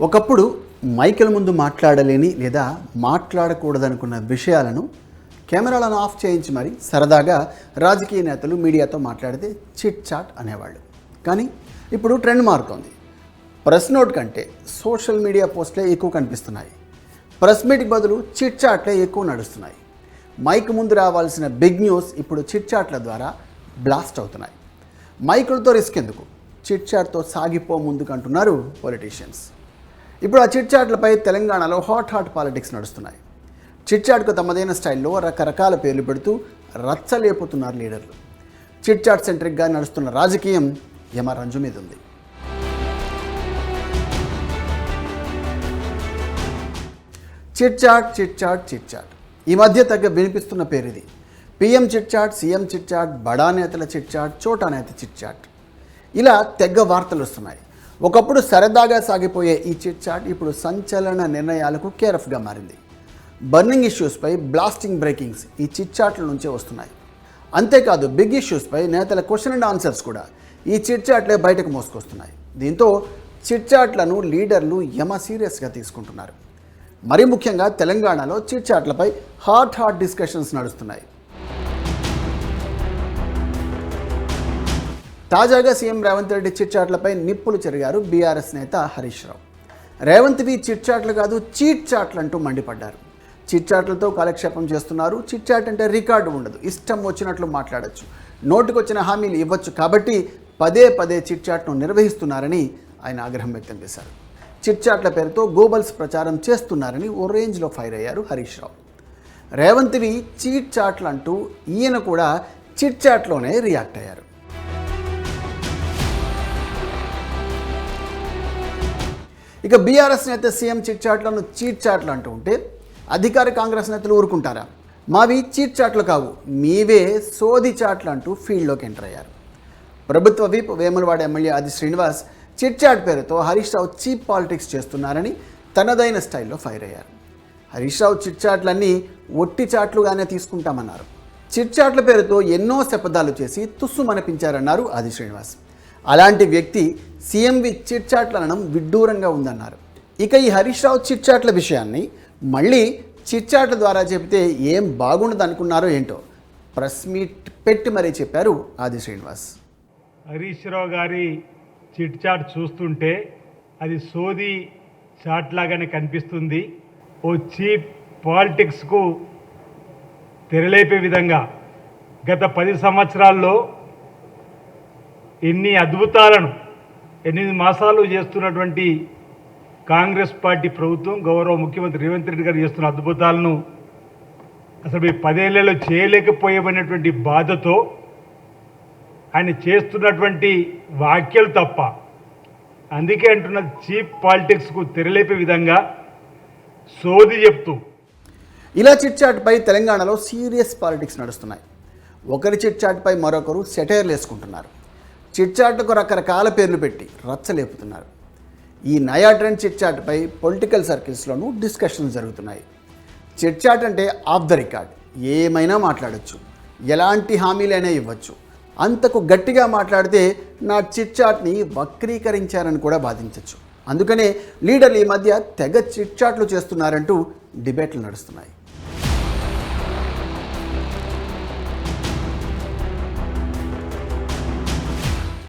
ఒకప్పుడు మైకుల ముందు మాట్లాడలేని లేదా మాట్లాడకూడదనుకున్న విషయాలను కెమెరాలను ఆఫ్ చేయించి మరి సరదాగా రాజకీయ నేతలు మీడియాతో మాట్లాడితే చిట్ చాట్ అనేవాళ్ళు. కానీ ఇప్పుడు ట్రెండ్ మారుతోంది. ప్రెస్ నోట్ కంటే సోషల్ మీడియా పోస్ట్లే ఎక్కువ కనిపిస్తున్నాయి. ప్రెస్ మీట్కి బదులు చిట్ చాట్లే ఎక్కువ నడుస్తున్నాయి. మైక్ ముందు రావాల్సిన బిగ్ న్యూస్ ఇప్పుడు చిట్ చాట్ల ద్వారా బ్లాస్ట్ అవుతున్నాయి. మైకులతో రిస్క్ ఎందుకు? చిట్ చాట్తో సాగిపో ముందుకు అంటున్నారు పొలిటీషియన్స్. ఇప్పుడు ఆ చిట్ చాట్లపై తెలంగాణలో హాట్ హాట్ పాలిటిక్స్ నడుస్తున్నాయి. చిట్ చాట్కు తమదైన స్టైల్లో రకరకాల పేర్లు పెడుతూ రచ్చలేపుతున్నారు లీడర్లు. చిట్ చాట్ సెంట్రిక్గా నడుస్తున్న రాజకీయం యమ రంజు మీద ఉంది. Chit chat chit chat chit chat ఈ మధ్య తగ్గ వినిపిస్తున్న పేరు ఇది PM chit chat CM chit chat బడా నేతల చిట్ చాట్ చోటా నేత చిట్ చాట్ ఇలా తెగ్గ వార్తలు వస్తున్నాయి. ఒకప్పుడు సరదాగా సాగిపోయే ఈ చిట్ చాట్ ఇప్పుడు సంచలన నిర్ణయాలకు కేరఫ్గా మారింది. బర్నింగ్ ఇష్యూస్పై బ్లాస్టింగ్ బ్రేకింగ్స్ ఈ చిట్చాట్ల నుంచే వస్తున్నాయి. అంతేకాదు బిగ్ ఇష్యూస్పై నేతల క్వశ్చన్ అండ్ ఆన్సర్స్ కూడా ఈ చిట్చాట్లే బయటకు మోసుకొస్తున్నాయి. దీంతో చిట్చాట్లను లీడర్లు యమ సీరియస్గా తీసుకుంటున్నారు. మరీ ముఖ్యంగా తెలంగాణలో చిట్చాట్లపై హాట్ హాట్ డిస్కషన్స్ నడుస్తున్నాయి. తాజాగా సీఎం రేవంత్ రెడ్డి చిట్చాట్లపై నిప్పులు చెరిగారు బీఆర్ఎస్ నేత హరీష్ రావు. రేవంత్వి చిట్చాట్లు కాదు చీట్ చాట్లు అంటూ మండిపడ్డారు చిట్చాట్లతో కాలక్షేపం చేస్తున్నారు. చిట్చాట్ అంటే రికార్డు ఉండదు. ఇష్టం వచ్చినట్లు మాట్లాడొచ్చు. నోటికొచ్చిన హామీలు ఇవ్వచ్చు కాబట్టి పదే పదే చిట్చాట్ను నిర్వహిస్తున్నారని ఆయన ఆగ్రహం వ్యక్తం చేశారు. చిట్చాట్ల పేరుతో గోబల్స్ ప్రచారం చేస్తున్నారని ఓ రేంజ్లో ఫైర్ అయ్యారు హరీష్ రావు. రేవంత్వి చీట్ చాట్లు అంటూ ఈయన కూడా చిట్చాట్లోనే రియాక్ట్ అయ్యారు. ఇక బీఆర్ఎస్ నేత సీఎం చిట్ చాట్లను చీట్ చాట్లు అంటూ ఉంటే అధికార కాంగ్రెస్ నేతలు ఊరుకుంటారా? మావి చీట్ చాట్లు కావు మీవే సోది చాట్లు అంటూ ఫీల్డ్లోకి ఎంటర్ అయ్యారు. ప్రభుత్వ విప్ వేములవాడ ఎమ్మెల్యే ఆది శ్రీనివాస్ చిట్ చాట్ పేరుతో హరీష్ రావు చీప్ పాలిటిక్స్ చేస్తున్నారని తనదైన స్టైల్లో ఫైర్ అయ్యారు. హరీష్ రావు చిట్ చాట్లన్నీ ఒట్టి చాట్లుగానే తీసుకుంటామన్నారు. చిట్ చాట్ల పేరుతో ఎన్నో శపథాలు చేసి తుస్సు మనిపించారన్నారు ఆది శ్రీనివాస్. అలాంటి వ్యక్తి సీఎంవి చిట్ అనడం విడ్డూరంగా ఉందన్నారు. ఇక ఈ హరీష్ రావు చిట్చాట్ల విషయాన్ని మళ్ళీ చిట్చాట్ల ద్వారా చెబితే ఏం బాగుండదు అనుకున్నారో ఏంటో ప్రెస్ మీట్ పెట్టి మరీ చెప్పారు ఆది శ్రీనివాస్. హరీష్ రావు గారి చిట్చాట్ చూస్తుంటే అది సోది చాట్ లాగానే కనిపిస్తుంది. ఓ చీప్ పాలిటిక్స్కు తెరలేపే విధంగా గత పది సంవత్సరాల్లో ఎన్ని అద్భుతాలను ఎనిమిది మాసాలు చేస్తున్నటువంటి కాంగ్రెస్ పార్టీ ప్రభుత్వం గౌరవ ముఖ్యమంత్రి రేవంత్ రెడ్డి గారు చేస్తున్న అద్భుతాలను అసలు మీ పదేళ్ళలో చేయలేకపోయేమనేటువంటి బాధతో ఆయన చేస్తున్నటువంటి వాక్యలు తప్ప అందుకే అంటున్న చీప్ పాలిటిక్స్కు తెరలేపే విధంగా సోది చెప్తూ. ఇలా చిట్ చాట్పై తెలంగాణలో సీరియస్ పాలిటిక్స్ నడుస్తున్నాయి. ఒకరి చిట్చాట్పై మరొకరు సెటైర్లు వేసుకుంటున్నారు. చిట్ చాట్కు రకరకాల పేర్లు పెట్టి రచ్చలేపుతున్నారు. ఈ నయా ట్రెండ్ చిట్ చాట్పై పొలిటికల్ సర్కిల్స్లోనూ డిస్కషన్స్ జరుగుతున్నాయి. చిట్ చాట్ అంటే ఆఫ్ ద రికార్డ్. ఏమైనా మాట్లాడచ్చు. ఎలాంటి హామీలైనా ఇవ్వచ్చు. అంతకు గట్టిగా మాట్లాడితే నా చిట్ చాట్ని వక్రీకరించారని కూడా బాధించవచ్చు అందుకనే లీడర్లు ఈ మధ్య తెగ చిట్ చాట్లు చేస్తున్నారంటూ డిబేట్లు నడుస్తున్నాయి.